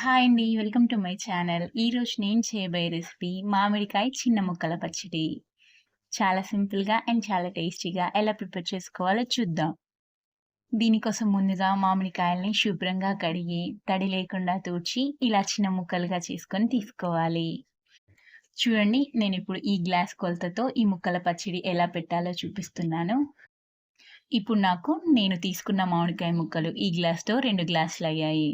Hi అండి. Welcome to my channel. ఈరోజు నేను చేయబోయే రెసిపీ మామిడికాయ చిన్న ముక్కల పచ్చడి. చాలా సింపుల్‌గా అండ్ చాలా టేస్టీగా ఎలా ప్రిపేర్ చేసుకోవాలో చూద్దాం. దీనికోసం ముందుగా మామిడికాయల్ని శుభ్రంగా కడిగి, తడి లేకుండా తూడ్చి, ఇలా చిన్న ముక్కలుగా చేసుకొని తీసుకోవాలి. చూడండి నేను ఇప్పుడు ఈ గ్లాస్ కొలతతో ఈ ముక్కల పచ్చడి ఎలా పెట్టాలో చూపిస్తున్నాను. ఇప్పుడు నాకు నేను తీసుకున్న మామిడికాయ ముక్కలు ఈ గ్లాస్‌తో 2 గ్లాసులయ్యాయి.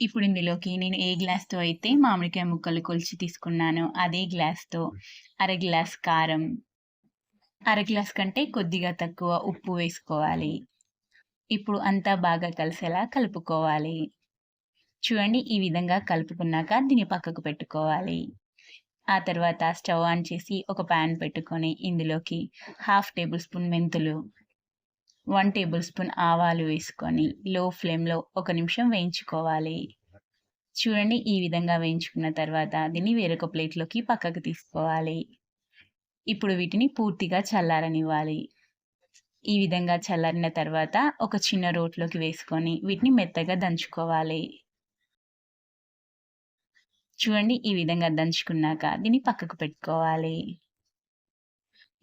ఇప్పుడు ఇందులోకి నేను ఏ గ్లాస్‌తో అయితే మామిడికాయ ముక్కలు కొలిచి తీసుకున్నానో అదే గ్లాస్‌తో అర గ్లాస్ కారం, అర గ్లాస్ కంటే కొద్దిగా తక్కువ ఉప్పు వేసుకోవాలి. ఇప్పుడు అంతా బాగా కలిసేలా కలుపుకోవాలి. చూడండి ఈ విధంగా కలుపుకున్నాక దీన్ని పక్కకు పెట్టుకోవాలి. ఆ తర్వాత స్టవ్ ఆన్ చేసి ఒక పాన్ పెట్టుకొని ఇందులోకి హాఫ్ టేబుల్ స్పూన్ మెంతులు, వన్ టేబుల్ స్పూన్ ఆవాలు వేసుకొని లో ఫ్లేమ్‌లో ఒక నిమిషం వేయించుకోవాలి. చూడండి ఈ విధంగా వేయించుకున్న తర్వాత దీన్ని వేరొక ప్లేట్‌లోకి పక్కకు తీసుకోవాలి. ఇప్పుడు వీటిని పూర్తిగా చల్లారనివ్వాలి. ఈ విధంగా చల్లారిన తర్వాత ఒక చిన్న రోట్లోకి వేసుకొని వీటిని మెత్తగా దంచుకోవాలి. చూడండి ఈ విధంగా దంచుకున్నాక దీన్ని పక్కకు పెట్టుకోవాలి.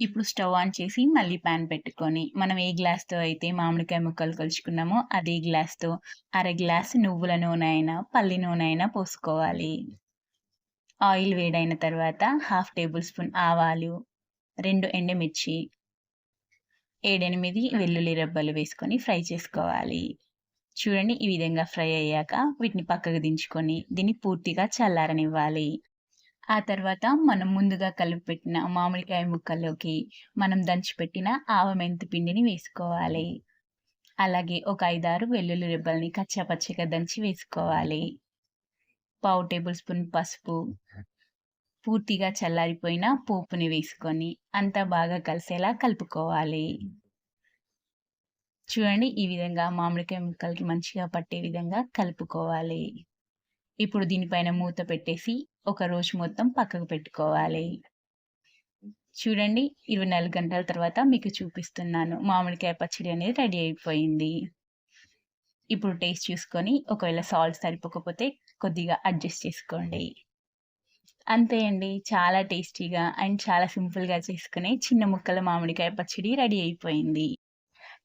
ఇప్పుడు స్టవ్ ఆన్ చేసి మళ్ళీ పాన్ పెట్టుకొని మనం ఏ గ్లాస్‌తో అయితే మామిడికాయ ముక్కలు కొలుచుకున్నామో అదే గ్లాస్‌తో అర గ్లాస్ నువ్వుల నూనె అయినా, పల్లి నూనె అయినా పోసుకోవాలి. ఆయిల్ వేడైన తర్వాత హాఫ్ టేబుల్ స్పూన్ ఆవాలు, రెండు ఎండుమిర్చి, 7, 8 వెల్లుల్లి రెబ్బలు వేసుకొని ఫ్రై చేసుకోవాలి. చూడండి ఈ విధంగా ఫ్రై అయ్యాక వీటిని పక్కకు దించుకొని దీన్ని పూర్తిగా చల్లారనివ్వాలి. ఆ తర్వాత మనం ముందుగా కలిపిపెట్టిన మామిడికాయ ముక్కల్లోకి మనం దంచిపెట్టిన ఆవ మెంతి పిండిని వేసుకోవాలి. అలాగే ఒక 5, 6 వెల్లుల్లి రెబ్బల్ని కచ్చాపచ్చగా దంచి వేసుకోవాలి. పావు టేబుల్ స్పూన్ పసుపు, పూర్తిగా చల్లారిపోయిన పోపుని వేసుకొని అంతా బాగా కలిసేలా కలుపుకోవాలి. చూడండి ఈ విధంగా మామిడికాయ ముక్కలకి మంచిగా పట్టే విధంగా కలుపుకోవాలి. ఇప్పుడు దీనిపైన మూత పెట్టేసి ఒక రోజు మొత్తం పక్కకు పెట్టుకోవాలి. చూడండి 24 గంటల తర్వాత మీకు చూపిస్తున్నాను. మామిడికాయ పచ్చడి అనేది రెడీ అయిపోయింది. ఇప్పుడు టేస్ట్ చూసుకొని ఒకవేళ సాల్ట్ సరిపోకపోతే కొద్దిగా అడ్జస్ట్ చేసుకోండి. అంతే అండి. చాలా టేస్టీగా అండ్ చాలా సింపుల్‌గా చేసుకునే చిన్న ముక్కల మామిడికాయ పచ్చడి రెడీ అయిపోయింది.